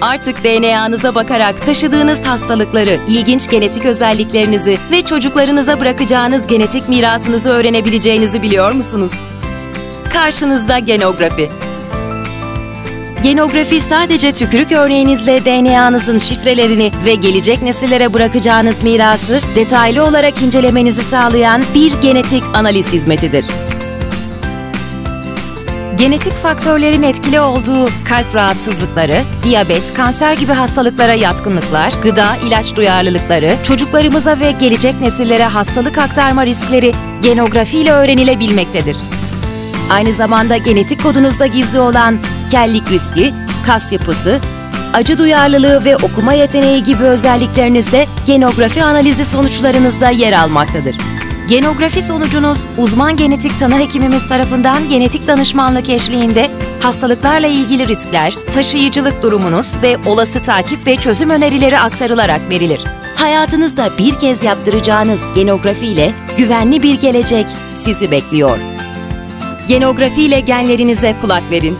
Artık DNA'nıza bakarak taşıdığınız hastalıkları, ilginç genetik özelliklerinizi ve çocuklarınıza bırakacağınız genetik mirasınızı öğrenebileceğinizi biliyor musunuz? Karşınızda genografi. Genografi sadece tükürük örneğinizle DNA'nızın şifrelerini ve gelecek nesillere bırakacağınız mirası detaylı olarak incelemenizi sağlayan bir genetik analiz hizmetidir. Genetik faktörlerin etkili olduğu kalp rahatsızlıkları, diyabet, kanser gibi hastalıklara yatkınlıklar, gıda, ilaç duyarlılıkları, çocuklarımıza ve gelecek nesillere hastalık aktarma riskleri genografi ile öğrenilebilmektedir. Aynı zamanda genetik kodunuzda gizli olan kellik riski, kas yapısı, acı duyarlılığı ve okuma yeteneği gibi özelliklerinizde genografi analizi sonuçlarınızda yer almaktadır. Genografi sonucunuz uzman genetik tanı hekimimiz tarafından genetik danışmanlık eşliğinde hastalıklarla ilgili riskler, taşıyıcılık durumunuz ve olası takip ve çözüm önerileri aktarılarak verilir. Hayatınızda bir kez yaptıracağınız genografi ile güvenli bir gelecek sizi bekliyor. Genografi ile genlerinize kulak verin.